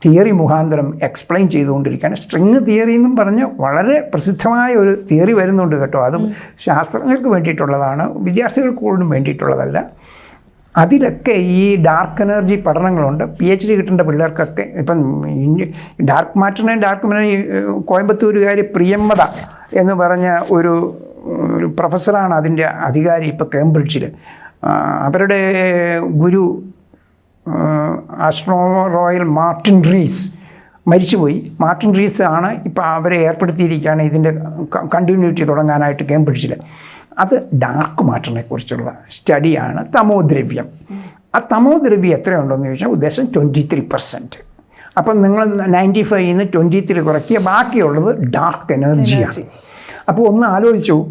തിയറി മുഖാന്തരം എക്സ്പ്ലെയിൻ ചെയ്തുകൊണ്ടിരിക്കുകയാണ്. സ്ട്രിങ് തിയറി എന്നും പറഞ്ഞ് വളരെ പ്രസിദ്ധമായ ഒരു തിയറി വരുന്നുണ്ട് കേട്ടോ. അതും ശാസ്ത്രജ്ഞർക്ക് വേണ്ടിയിട്ടുള്ളതാണ് വിദ്യാർത്ഥികൾക്ക് കൂടുതലും വേണ്ടിയിട്ടുള്ളതല്ല. അതിലൊക്കെ ഈ ഡാർക്ക് എനർജി പഠനങ്ങളുണ്ട്. പി എച്ച് ഡി കിട്ടേണ്ട പിള്ളേർക്കൊക്കെ ഇപ്പം ഡാർക്ക് മാറ്ററിനെയും ഡാർക്ക് കോയമ്പത്തൂരുകാർ പ്രിയമ്മത എന്ന് പറഞ്ഞ ഒരു ഒരു പ്രൊഫസറാണ് അതിന്റെ അധികാരി ഇപ്പോൾ കേംബ്രിഡ്ജിൽ അവരുടെ ഗുരു ആസ്ട്രോ റോയൽ മാർട്ടിൻ റീസ് മരിച്ചുപോയി. മാർട്ടിൻ റീസ് ആണ് ഇപ്പോൾ അവരെ ഏർപ്പെടുത്തിയിരിക്കുകയാണ് ഇതിന്റെ കണ്ടിന്യൂറ്റി തുടങ്ങാനായിട്ട് കേംബ്രിഡ്ജിൽ അത് ഡാർക്ക് മാറ്ററിനെക്കുറിച്ചുള്ള സ്റ്റഡിയാണ് തമോദ്രവ്യം. ആ തമോദ്രവ്യം എത്രയുണ്ടെന്ന് ചോദിച്ചാൽ ഉദ്ദേശം ട്വന്റി ത്രീ പെർസെന്റ് അപ്പം നിങ്ങൾ നയന്റി ഫൈവിൽ നിന്ന് ട്വന്റി ത്രീ കുറയ്ക്കുക ബാക്കിയുള്ളത് ഡാർക്ക് എനർജിയാണ് അപ്പോൾ ഒന്ന് ആലോചിച്ചു.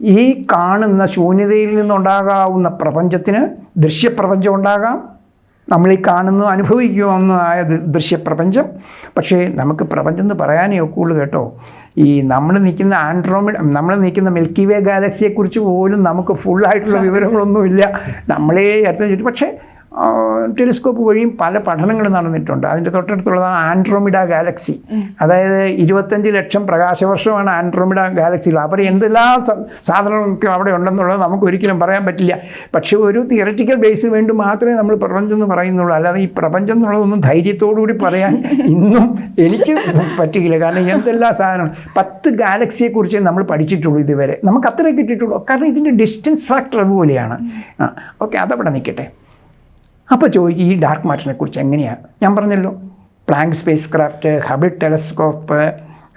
ഈ കാണുന്ന ശൂന്യതയിൽ നിന്നുണ്ടാകാവുന്ന പ്രപഞ്ചത്തിന് ദൃശ്യപ്രപഞ്ചം ഉണ്ടാകാം നമ്മൾ ഈ കാണുന്നു അനുഭവിക്കുമെന്നതായ ദൃശ്യപ്രപഞ്ചം. പക്ഷേ നമുക്ക് പ്രപഞ്ചം എന്ന് പറയാനേ ഒക്കുള്ളൂ കേട്ടോ. ഈ നമ്മൾ നിൽക്കുന്ന ആൻഡ്രോമിഡ് നമ്മൾ നിൽക്കുന്ന മിൽക്കി വേ ഗാലക്സിയെക്കുറിച്ച് പോലും നമുക്ക് ഫുള്ളായിട്ടുള്ള വിവരങ്ങളൊന്നുമില്ല. നമ്മളേ അടുത്ത് ചുറ്റും പക്ഷേ ടെലിസ്കോപ്പ് വഴിയും പല പഠനങ്ങൾ നടന്നിട്ടുണ്ട്. അതിന്റെ തൊട്ടടുത്തുള്ളതാണ് ആൻഡ്രോമിഡ ഗാലക്സി. അതായത് ഇരുപത്തഞ്ച് ലക്ഷം പ്രകാശവർഷമാണ് ആൻഡ്രോമിഡ ഗാലക്സിയിൽ അവർ എന്തെല്ലാം സാധനങ്ങൾക്കും സാധനങ്ങളൊക്കെ അവിടെ ഉണ്ടെന്നുള്ളത് നമുക്ക് ഒരിക്കലും പറയാൻ പറ്റില്ല. പക്ഷേ ഒരു തിയററ്റിക്കൽ ബേസ് വേണ്ടി മാത്രമേ നമ്മൾ പ്രപഞ്ചം എന്ന് പറയുന്നുള്ളൂ. അല്ലാതെ ഈ പ്രപഞ്ചം എന്നുള്ളതൊന്നും ധൈര്യത്തോടുകൂടി പറയാൻ ഇന്നും എനിക്ക് പറ്റില്ല കാരണം എന്തെല്ലാം സാധനങ്ങൾ പത്ത് ഗാലക്സിയെക്കുറിച്ച് നമ്മൾ പഠിച്ചിട്ടുള്ളൂ ഇതുവരെ. നമുക്ക് അത്രേ കിട്ടിയിട്ടുള്ളൂ. കാരണം ഇതിന്റെ ഡിസ്റ്റൻസ് ഫാക്ടർ അതുപോലെയാണ്. ആ ഓക്കെ അതവിടെ നിൽക്കട്ടെ. അപ്പോൾ ചോദിക്കും ഈ ഡാർക്ക് മാറ്ററിനെ കുറിച്ച് എങ്ങനെയാണ് ഞാൻ പറഞ്ഞല്ലോ Planck spacecraft Hubble telescope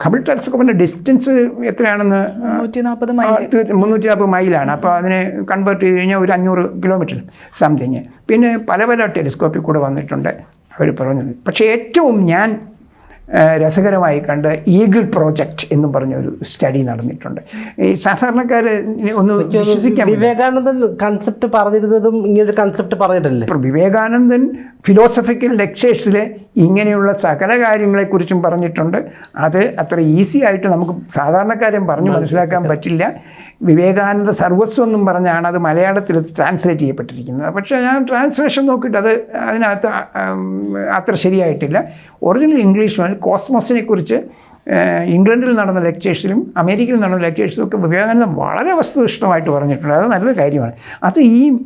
Hubble ടെലസ്കോപ്പിന്റെ distance എത്രയാണെന്ന് മുന്നൂറ്റി നാൽപ്പത് മൈലാണ് അപ്പോൾ അതിനെ കൺവേർട്ട് ചെയ്ത് കഴിഞ്ഞാൽ ഒരു അഞ്ഞൂറ് കിലോമീറ്റർ സംതിങ് പിന്നെ പല പല ടെലിസ്കോപ്പിൽ കൂടെ വന്നിട്ടുണ്ട് അവർ പറഞ്ഞത്. പക്ഷേ ഏറ്റവും ഞാൻ രസകരമായി കണ്ട് ഈഗിൾ പ്രോജക്റ്റ് എന്നും പറഞ്ഞൊരു സ്റ്റഡി നടന്നിട്ടുണ്ട്. ഈ സാധാരണക്കാർ ഒന്ന് വിശ്വസിക്കാൻ വിവേകാനന്ദൻ കൺസെപ്റ്റ് പറഞ്ഞിരുന്നതും ഇങ്ങനൊരു കൺസെപ്റ്റ് പറഞ്ഞിട്ടില്ലേ? വിവേകാനന്ദൻ ഫിലോസഫിക്കൽ ലെക്ചേഴ്സിൽ ഇങ്ങനെയുള്ള സകല കാര്യങ്ങളെക്കുറിച്ചും പറഞ്ഞിട്ടുണ്ട്. അത് അത്ര ഈസി ആയിട്ട് നമുക്ക് സാധാരണക്കാരും പറഞ്ഞു മനസ്സിലാക്കാൻ പറ്റില്ല. വിവേകാനന്ദ സർവസ്വം എന്നും പറഞ്ഞാണ് അത് മലയാളത്തിൽ ട്രാൻസ്ലേറ്റ് ചെയ്യപ്പെട്ടിരിക്കുന്നത്. പക്ഷേ ഞാൻ ട്രാൻസ്ലേഷൻ നോക്കിയിട്ട് അത് അതിനകത്ത് അത്ര ശരിയായിട്ടില്ല. ഒറിജിനൽ ഇംഗ്ലീഷ് കോസ്മോസിനെ കുറിച്ച് ഇംഗ്ലണ്ടിൽ നടന്ന ലെക്ചേഴ്സിലും അമേരിക്കയിൽ നടന്ന ലെക്ചേഴ്സിലും ഒക്കെ വിവേകാനന്ദം വളരെ വസ്തുനിഷ്ഠമായിട്ട് പറഞ്ഞിട്ടുണ്ട്. അത് നല്ലൊരു കാര്യമാണ്. അത് ഈ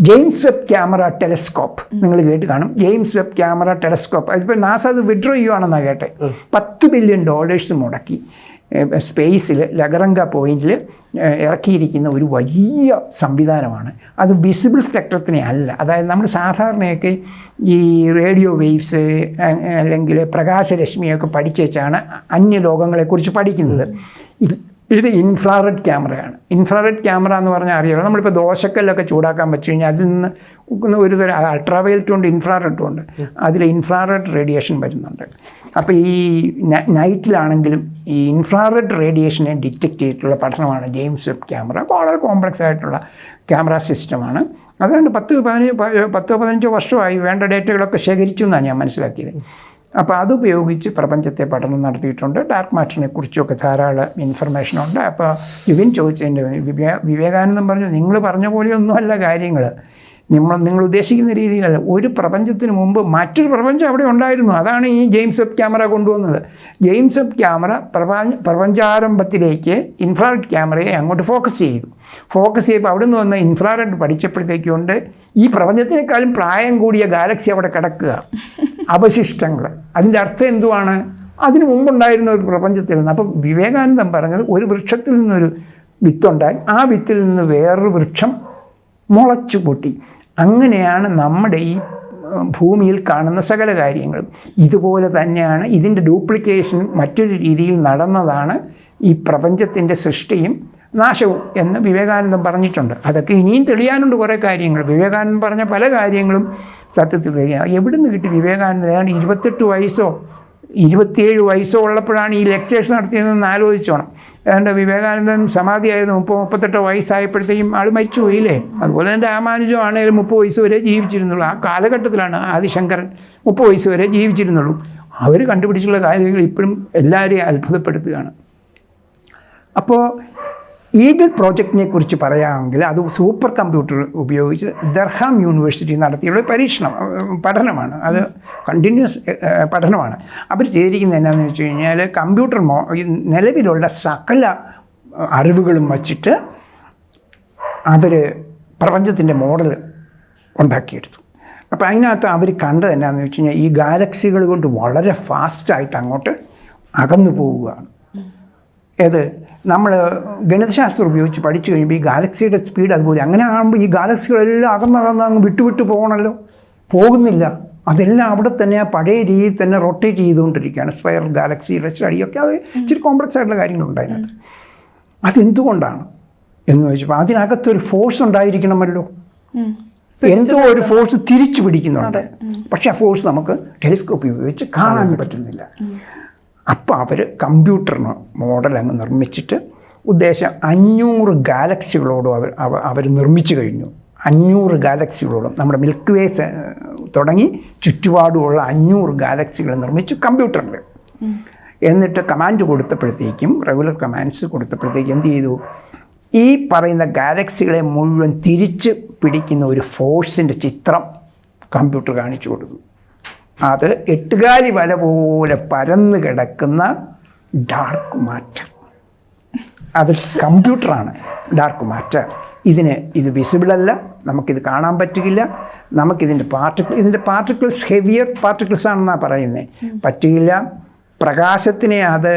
ജെയിംസ് വെബ് ക്യാമറ ടെലസ്കോപ്പ് നിങ്ങൾ കേട്ട് കാണും. ജെയിംസ് വെബ് ക്യാമറ ടെലസ്കോപ്പ് അതിപ്പോൾ നാസ അത് വിഡ്രോ ചെയ്യുവാണെന്നാണ് കേട്ടെ. പത്ത് ബില്യൺ ഡോളേഴ്സ് മുടക്കി. സ്പേസിൽ ലഗറങ്ക പോയിന്റിൽ ഇറക്കിയിരിക്കുന്ന ഒരു വലിയ സംവിധാനമാണ്. അത് വിസിബിൾ സ്പെക്ട്രത്തിനെ അല്ല. അതായത് നമ്മൾ സാധാരണയൊക്കെ ഈ റേഡിയോ വേവ്സ് അല്ലെങ്കിൽ പ്രകാശരശ്മിയൊക്കെ പഠിച്ചു വെച്ചാണ് അന്യലോകങ്ങളെക്കുറിച്ച് പഠിക്കുന്നത്. ഇത് ഇൻഫ്രാറെഡ് ക്യാമറയാണ് ഇൻഫ്രാറെഡ് ക്യാമറ എന്ന് പറഞ്ഞാൽ അറിയാലോ നമ്മളിപ്പോൾ ദോശക്കല്ലൊക്കെ ചൂടാക്കാൻ വെച്ച് കഴിഞ്ഞാൽ അതിൽ നിന്ന് ഒരു തരം അൾട്രാവയലറ്റും ഉണ്ട് ഇൻഫ്രാറെഡും ഉണ്ട്. അതിൽ ഇൻഫ്രാറെഡ് റേഡിയേഷൻ വരുന്നുണ്ട്. അപ്പോൾ ഈ നൈറ്റിലാണെങ്കിലും ഈ ഇൻഫ്രാറെഡ് റേഡിയേഷനെ ഡിറ്റക്റ്റ് ചെയ്തിട്ടുള്ള പഠനമാണ് ജെയിംസ് വെബ് ക്യാമറ വളരെ കോംപ്ലക്സ് ആയിട്ടുള്ള ക്യാമറ സിസ്റ്റമാണ് അതുകൊണ്ട് പത്ത് പതിനഞ്ച് പത്തോ പതിനഞ്ചോ വർഷമായി വേണ്ട ഡേറ്റകളൊക്കെ ശേഖരിച്ചു എന്നാണ് ഞാൻ മനസ്സിലാക്കിയത്. അപ്പോൾ അതുപയോഗിച്ച് പ്രപഞ്ചത്തെ പഠനം നടത്തിയിട്ടുണ്ട്. ഡാർക്ക് മാറ്ററിനെ കുറിച്ചൊക്കെ ധാരാളം ഇൻഫർമേഷൻ ഉണ്ട്. അപ്പോൾ യുവിൻ ചോദിച്ചതിന്റെ വിവേ വിവേകാനന്ദൻ പറഞ്ഞു നിങ്ങൾ പറഞ്ഞ പോലെയൊന്നുമല്ല കാര്യങ്ങൾ നിങ്ങൾ നിങ്ങൾ ഉദ്ദേശിക്കുന്ന രീതിയിലല്ല. ഒരു പ്രപഞ്ചത്തിന് മുമ്പ് മറ്റൊരു പ്രപഞ്ചം അവിടെ ഉണ്ടായിരുന്നു. അതാണ് ഈ ജെയിംസ് വെബ് ക്യാമറ കൊണ്ടുവന്നത്. ജെയിംസ് വെബ് ക്യാമറ പ്രപഞ്ച പ്രപഞ്ചാരംഭത്തിലേക്ക് ഇൻഫ്രാറെഡ് ക്യാമറയെ അങ്ങോട്ട് ഫോക്കസ് ചെയ്തു. ഫോക്കസ് ചെയ്യുമ്പോൾ അവിടെ നിന്ന് വന്ന ഇൻഫ്രാറെഡ് പഠിച്ചപ്പോഴത്തേക്കുണ്ട് ഈ പ്രപഞ്ചത്തിനേക്കാളും പ്രായം കൂടിയ ഗാലക്സി അവിടെ കിടക്കുക. അവശിഷ്ടങ്ങൾ. അതിന്റെ അർത്ഥം എന്തുവാണ്? അതിനു മുമ്പുണ്ടായിരുന്ന ഒരു പ്രപഞ്ചത്തിൽ നിന്ന്. അപ്പം വിവേകാനന്ദം പറഞ്ഞത് ഒരു വൃക്ഷത്തിൽ നിന്നൊരു വിത്തുണ്ടായി. ആ വിത്തിൽ നിന്ന് വേറൊരു വൃക്ഷം മുളച്ചു പൊട്ടി. അങ്ങനെയാണ് നമ്മുടെ ഈ ഭൂമിയിൽ കാണുന്ന സകല കാര്യങ്ങളും. ഇതുപോലെ തന്നെയാണ് ഇതിന്റെ ഡ്യൂപ്ലിക്കേഷൻ മറ്റൊരു രീതിയിൽ നടന്നതാണ് ഈ പ്രപഞ്ചത്തിന്റെ സൃഷ്ടിയും നാശവും എന്ന് വിവേകാനന്ദൻ പറഞ്ഞിട്ടുണ്ട്. അതൊക്കെ ഇനിയും തെളിയാനുണ്ട് കുറേ കാര്യങ്ങൾ. വിവേകാനന്ദൻ പറഞ്ഞ പല കാര്യങ്ങളും സത്യത്തിൽ തെളിയാം എവിടുന്ന് കിട്ടി വിവേകാനന്ദൻ? ഏതാണ്ട് ഇരുപത്തെട്ട് വയസ്സോ ഇരുപത്തിയേഴ് വയസ്സോ ഉള്ളപ്പോഴാണ് ഈ ലെക്ചേഴ്സ് നടത്തിയതെന്ന് ആലോചിച്ചോണം. ഏതാണ്ട് വിവേകാനന്ദൻ സമാധിയായിരുന്നു. മുപ്പത് മുപ്പത്തെട്ടോ വയസ്സായപ്പോഴത്തേക്കും ആൾ മരിച്ചുപോയില്ലേ അതുപോലെ തന്നെ രാമാനുജം ആണെങ്കിലും മുപ്പത് വയസ്സ് വരെ ജീവിച്ചിരുന്നുള്ളൂ. ആ കാലഘട്ടത്തിലാണ് ആദിശങ്കരൻ മുപ്പത് വയസ്സ് വരെ ജീവിച്ചിരുന്നുള്ളൂ. അവർ കണ്ടുപിടിച്ചുള്ള കാര്യങ്ങൾ ഇപ്പോഴും എല്ലാവരെയും അത്ഭുതപ്പെടുത്തുകയാണ്. അപ്പോൾ ഈഗിൾ പ്രോജക്റ്റിനെ കുറിച്ച് പറയുകയാണെങ്കിൽ അത് സൂപ്പർ കമ്പ്യൂട്ടർ ഉപയോഗിച്ച് ദർഹാം യൂണിവേഴ്സിറ്റി നടത്തിയുള്ള പരീക്ഷണം പഠനമാണ്. അത് കണ്ടിന്യൂസ് പഠനമാണ്. അവർ ചെയ്തിരിക്കുന്നത് എന്നാന്ന് വെച്ച് കഴിഞ്ഞാൽ കമ്പ്യൂട്ടർ മോ നിലവിലുള്ള സകല അറിവുകളും വച്ചിട്ട് അവർ പ്രപഞ്ചത്തിന്റെ മോഡൽ ഉണ്ടാക്കിയെടുത്തു. അപ്പോൾ അതിനകത്ത് അവർ കണ്ടത് എന്നാന്ന് വെച്ച് കഴിഞ്ഞാൽ ഈ ഗാലക്സികൾ കൊണ്ട് വളരെ ഫാസ്റ്റായിട്ട് അങ്ങോട്ട് അകന്നു പോവുകയാണ്. ഏത്? നമ്മൾ ഗണിതശാസ്ത്രം ഉപയോഗിച്ച് പഠിച്ചു കഴിയുമ്പോൾ ഈ ഗാലക്സിയുടെ സ്പീഡ് അതുപോലെ അങ്ങനെ ആകുമ്പോൾ ഈ ഗാലക്സികളെല്ലാം അകന്നകന്ന് അങ്ങ് വിട്ടുവിട്ട് വിട്ടു പോകണമല്ലോ. പോകുന്നില്ല. അതെല്ലാം അവിടെ തന്നെ ആ പഴയ രീതിയിൽ തന്നെ റൊട്ടേറ്റ് ചെയ്തുകൊണ്ടിരിക്കുകയാണ് സ്പൈറൽ ഗാലക്സിയുടെ സ്റ്റഡിയൊക്കെ അത് ഇച്ചിരി കോംപ്ലക്സ് ആയിട്ടുള്ള കാര്യങ്ങളുണ്ട് അതിനകത്ത്. അതെന്തുകൊണ്ടാണ് എന്ന് ചോദിച്ചപ്പോൾ അതിനകത്തൊരു ഫോഴ്സ് ഉണ്ടായിരിക്കണമല്ലോ. എന്തോ ഒരു ഫോഴ്സ് തിരിച്ചു പിടിക്കുന്നുണ്ട്. പക്ഷേ ആ ഫോഴ്സ് നമുക്ക് ടെലിസ്കോപ്പ് ഉപയോഗിച്ച് കാണാൻ പറ്റുന്നില്ല. അപ്പോൾ അവർ കമ്പ്യൂട്ടറിന് മോഡൽ അങ്ങ് നിർമ്മിച്ചിട്ട് ഉദ്ദേശം അഞ്ഞൂറ് ഗാലക്സികളോടും അവർ അവ- അവർ നിർമ്മിച്ചു കഴിഞ്ഞു. അഞ്ഞൂറ് ഗാലക്സികളോടും നമ്മുടെ മിൽക്ക് വേ തുടങ്ങി ചുറ്റുപാടുമുള്ള അഞ്ഞൂറ് ഗാലക്സികൾ നിർമ്മിച്ചു കമ്പ്യൂട്ടറിൽ. എന്നിട്ട് കമാൻഡ് കൊടുത്തപ്പോഴത്തേക്കും റെഗുലർ കമാൻഡ്സ് കൊടുത്തപ്പോഴത്തേക്കും എന്ത് ചെയ്തു? ഈ പറയുന്ന ഗാലക്സികളെ മുഴുവൻ തിരിച്ച് പിടിക്കുന്ന ഒരു ഫോഴ്സിന്റെ ചിത്രം കമ്പ്യൂട്ടർ കാണിച്ചു കൊടുത്തു. അത് എട്ടുകാലി വല പോലെ പരന്ന് കിടക്കുന്ന ഡാർക്ക് മാറ്റർ അത് കമ്പ്യൂട്ടറാണ് ഡാർക്ക് മാറ്റർ ഇതിന് ഇത് വിസിബിൾ അല്ല നമുക്കിത് കാണാൻ പറ്റുകയില്ല. നമുക്കിതിന്റെ പാർട്ടിക്കിൾ ഇതിന്റെ പാർട്ടിക്കിൾസ് ഹെവിയർ പാർട്ടിക്കിൾസ് ആണെന്നാണ് പറയുന്നത് പറ്റുകയില്ല. പ്രകാശത്തിനെ അത്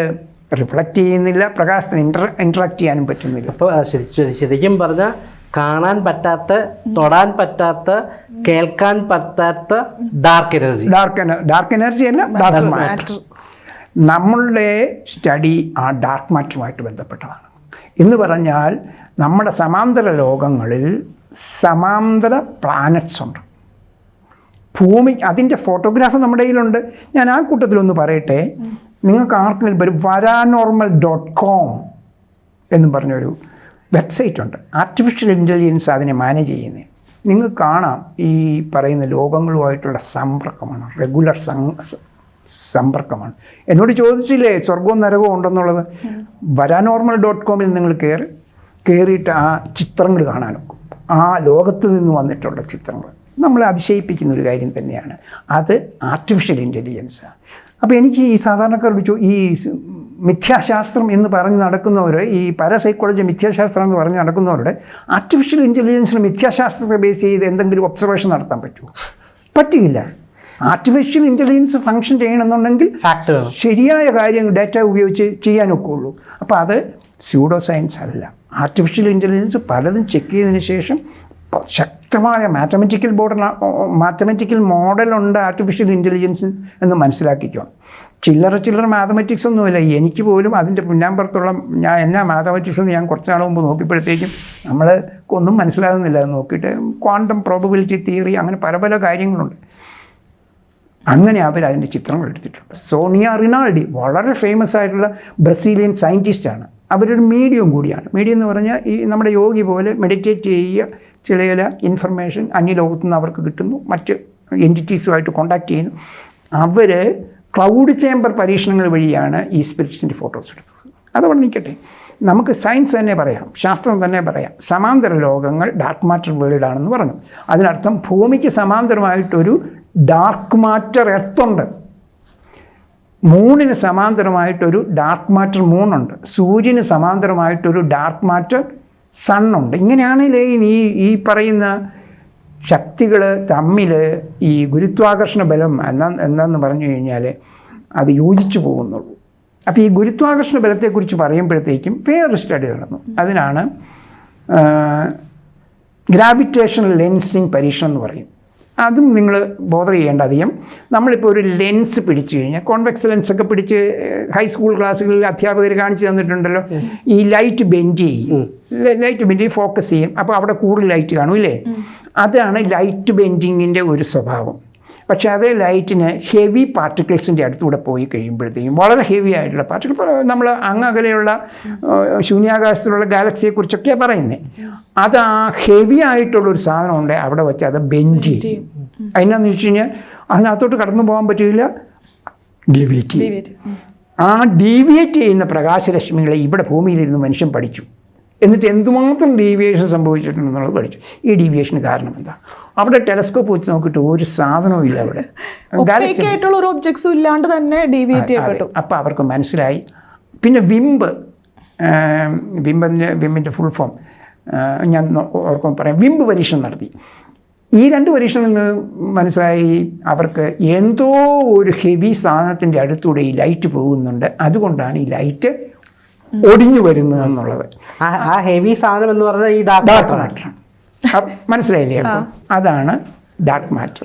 റിഫ്ലക്റ്റ് ചെയ്യുന്നില്ല പ്രകാശത്തിന് ഇന്റർ ഇൻട്രാക്ട് ചെയ്യാനും പറ്റുന്നില്ല. അപ്പോൾ ശരിക്കും പറഞ്ഞാൽ കാണാൻ പറ്റാത്ത തൊടാൻ പറ്റാത്ത കേൾക്കാൻ പറ്റാത്ത dark energy dark dark energy അല്ല ഡാർക്ക് മാറ്റർ നമ്മളുടെ സ്റ്റഡി ആ ഡാർക്ക് മാറ്ററുമായിട്ട് ബന്ധപ്പെട്ടതാണ്. എന്ന് പറഞ്ഞാൽ നമ്മുടെ സമാന്തര ലോകങ്ങളിൽ സമാന്തര പ്ലാനറ്റ്സ് ഉണ്ട്. ഭൂമി അതിന്റെ ഫോട്ടോഗ്രാഫ് നമ്മുടെ കയ്യിലുണ്ട്. ഞാൻ ആ കൂട്ടത്തിലൊന്ന് പറയട്ടെ. നിങ്ങൾക്ക് ആർക്കെങ്കിലും വരും. വരാനോർമൽ ഡോട്ട് കോം എന്നും പറഞ്ഞൊരു വെബ്സൈറ്റ് ഉണ്ട്. ആർട്ടിഫിഷ്യൽ ഇന്റലിജൻസ് അതിനെ മാനേജ് ചെയ്യുന്നത് നിങ്ങൾ കാണാം ഈ പറയുന്ന ലോകങ്ങളുമായിട്ടുള്ള സമ്പർക്കമാണ്. റെഗുലർ സമ്പർക്കമാണ്. എന്നോട് ചോദിച്ചില്ലേ സ്വർഗവും നരകവും ഉണ്ടെന്നുള്ളത്? വരാനോർമൽ ഡോട്ട് കോമിൽ നിങ്ങൾ കയറി കയറിയിട്ട് ആ ചിത്രങ്ങൾ കാണാനൊക്കും ആ ലോകത്ത് നിന്ന് വന്നിട്ടുള്ള ചിത്രങ്ങൾ. നമ്മളെ അതിശയിപ്പിക്കുന്ന ഒരു കാര്യം തന്നെയാണ്. അത് ആർട്ടിഫിഷ്യൽ ഇന്റലിജൻസാണ് അപ്പോൾ എനിക്ക് ഈ സാധാരണക്കാരോട് വിളിച്ചു ഈ മിഥ്യാശാസ്ത്രം എന്ന് പറഞ്ഞ് നടക്കുന്നവർ ഈ പാരസൈക്കോളജി മിഥ്യാശാസ്ത്രം എന്ന് പറഞ്ഞ് നടക്കുന്നവരുടെ ആർട്ടിഫിഷ്യൽ ഇന്റലിജൻസിന് മിഥ്യാശാസ്ത്രത്തെ ബേസ് ചെയ്ത് എന്തെങ്കിലും ഒബ്സർവേഷൻ നടത്താൻ പറ്റുമോ പറ്റില്ല ആർട്ടിഫിഷ്യൽ ഇന്റലിജൻസ് ഫങ്ഷൻ ചെയ്യണമെന്നുണ്ടെങ്കിൽ ഫാക്ടർ ശരിയായ കാര്യങ്ങൾ ഡാറ്റ ഉപയോഗിച്ച് ചെയ്യാനൊക്കെ ഉള്ളൂ അപ്പോൾ അത് സ്യൂഡോ സയൻസ് അല്ല. ആർട്ടിഫിഷ്യൽ ഇന്റലിജൻസ് പലതും ചെക്ക് ചെയ്തതിന് ശേഷം ശക്തമായ മാത്തമെറ്റിക്കൽ ബോർഡ് മാത്തമെറ്റിക്കൽ മോഡലുണ്ട് ആർട്ടിഫിഷ്യൽ ഇന്റലിജൻസ് എന്ന് മനസ്സിലാക്കിക്കോ. ചില്ലറ ചില്ലറ മാത്തമെറ്റിക്സ് ഒന്നുമില്ല. എനിക്ക് പോലും അതിന്റെ പിന്നാമ്പുറത്തുള്ള ഞാൻ എന്നാ മാത്തമെറ്റിക്സ് എന്ന് ഞാൻ കുറച്ച് നാൾ മുമ്പ് നോക്കിയപ്പോഴത്തേക്കും നമ്മൾ ഒന്നും മനസ്സിലാകുന്നില്ല. നോക്കിയിട്ട് ക്വാണ്ടം പ്രോബബിലിറ്റി തിയറി അങ്ങനെ പല പല കാര്യങ്ങളുണ്ട്. അങ്ങനെ അവർ അതിന്റെ ചിത്രങ്ങൾ എടുത്തിട്ടുണ്ട്. സോണിയ റിനാൾഡി വളരെ ഫേമസ് ആയിട്ടുള്ള ബ്രസീലിയൻ സയന്റിസ്റ്റാണ് അവരൊരു മീഡിയം കൂടിയാണ്. മീഡിയം എന്ന് പറഞ്ഞാൽ ഈ നമ്മുടെ യോഗി പോലെ മെഡിറ്റേറ്റ് ചെയ്യുക ചില ചില ഇൻഫർമേഷൻ അന്യലോകത്തു നിന്ന് അവർക്ക് കിട്ടുന്നു. മറ്റ് എന്റിറ്റീസുമായിട്ട് കോണ്ടാക്ട് ചെയ്യുന്നു. അവർ ക്ലൗഡ് ചേമ്പർ പരീക്ഷണങ്ങൾ വഴിയാണ് ഈ സ്പിരിറ്റ്സിന്റെ ഫോട്ടോസ് എടുത്തത്. അതവിടെ നിൽക്കട്ടെ. നമുക്ക് സയൻസ് തന്നെ പറയാം ശാസ്ത്രം തന്നെ പറയാം. സമാന്തര ലോകങ്ങൾ ഡാർക്ക് മാറ്റർ വേൾഡാണെന്ന് പറഞ്ഞു. അതിനർത്ഥം ഭൂമിക്ക് സമാന്തരമായിട്ടൊരു ഡാർക്ക് മാറ്റർ എർത്തുണ്ട് മൂണിന് സമാന്തരമായിട്ടൊരു ഡാർക്ക് മാറ്റർ മൂണുണ്ട് സൂര്യന് സമാന്തരമായിട്ടൊരു ഡാർക്ക് മാറ്റർ സണ്ണുണ്ട്. ഇങ്ങനെയാണെങ്കിൽ ഈ ഈ പറയുന്ന ശക്തികൾ തമ്മിൽ ഈ ഗുരുത്വാകർഷണ ബലം എന്നാ എന്താന്ന് പറഞ്ഞു കഴിഞ്ഞാൽ അത് യോജിച്ചു പോകുന്നുള്ളൂ. അപ്പോൾ ഈ ഗുരുത്വാകർഷണ ബലത്തെക്കുറിച്ച് പറയുമ്പോഴത്തേക്കും വേറൊരു സ്റ്റഡി നടന്നു. അതിനാണ് ഗ്രാവിറ്റേഷണൽ ലെൻസിങ് പരീക്ഷണം എന്ന് പറയും. അതും നിങ്ങൾ ബോധർ ചെയ്യേണ്ട അധികം. നമ്മളിപ്പോൾ ഒരു ലെൻസ് പിടിച്ചു കഴിഞ്ഞാൽ കോൺവെക്സ് ലെൻസ് ഒക്കെ പിടിച്ച് ഹൈസ്കൂൾ ക്ലാസ്സുകളിൽ അധ്യാപകർ കാണിച്ചു തന്നിട്ടുണ്ടല്ലോ. ഈ ലൈറ്റ് ബെൻഡ് ചെയ്യും. ലൈറ്റ് ബെൻഡിങ് ഫോക്കസ് ചെയ്യും. അപ്പോൾ അവിടെ കൂടുതൽ ലൈറ്റ് കാണും ഇല്ലേ? അതാണ് ലൈറ്റ് ബെൻഡിങ്ങിന്റെ ഒരു സ്വഭാവം. പക്ഷേ അതേ ലൈറ്റിന് ഹെവി പാർട്ടിക്കിൾസിന്റെ അടുത്തൂടെ പോയി കഴിയുമ്പോഴത്തേക്കും വളരെ ഹെവി ആയിട്ടുള്ള പാർട്ടിക്കിൾ നമ്മൾ അങ്ങ് അകലെയുള്ള ഏഹ്, ശൂന്യാകാശത്തിലുള്ള ഗാലക്സിയെക്കുറിച്ചൊക്കെയാണ് പറയുന്നത് അത് ആ ഹെവി ആയിട്ടുള്ളൊരു സാധനമുണ്ട് അവിടെ വെച്ച് അത് ബെൻഡ് ചെയ്യും. അതിനാന്ന് വെച്ച് കഴിഞ്ഞാൽ അതിനകത്തോട്ട് കടന്നു പോകാൻ പറ്റില്ല ഡീവിയേറ്റ് ചെയ്യും. ആ ഡീവിയേറ്റ് ചെയ്യുന്ന പ്രകാശരശ്മികളെ ഇവിടെ ഭൂമിയിലിരുന്ന് മനുഷ്യൻ പഠിച്ചു. എന്നിട്ട് എന്തുമാത്രം ഡീവിയേഷൻ സംഭവിച്ചിട്ടുണ്ടെന്നുള്ളത് പഠിച്ചു. ഈ ഡീവിയേഷന് കാരണം എന്താ? അവിടെ ടെലസ്കോപ്പ് വെച്ച് നോക്കിയിട്ട് ഒരു സാധനവും ഇല്ല അവിടെ. ആയിട്ടുള്ള ഒരു ഒബ്ജക്ട്സും ഇല്ലാണ്ട് തന്നെ ഡീവിയേറ്റ് ചെയ്യപ്പെട്ടു. അപ്പോൾ അവർക്ക് മനസ്സിലായി. പിന്നെ വിംബ് വിംബിന്റെ വിമ്പിന്റെ ഫുൾ ഫോം ഞാൻ ഓർക്കും ഓർക്കുമ്പോൾ പറയാം. വിംബ് പരീക്ഷണം നടത്തി. ഈ രണ്ട് പരീക്ഷണത്തിൽ നിന്ന് മനസ്സിലായി അവർക്ക് എന്തോ ഒരു ഹെവി സാധനത്തിന്റെ അടുത്തൂടെ ഈ ലൈറ്റ് പോകുന്നുണ്ട്. അതുകൊണ്ടാണ് ഈ ലൈറ്റ് ഒടിഞ്ഞു വരുന്നത് എന്നുള്ളത്. ആ ഹെവി സാധനം എന്ന് പറഞ്ഞാൽ ഈ ഡാർക്ക് മാറ്റർ മനസ്സിലായില്ലേ? അതാണ് ഡാർക്ക് മാറ്റർ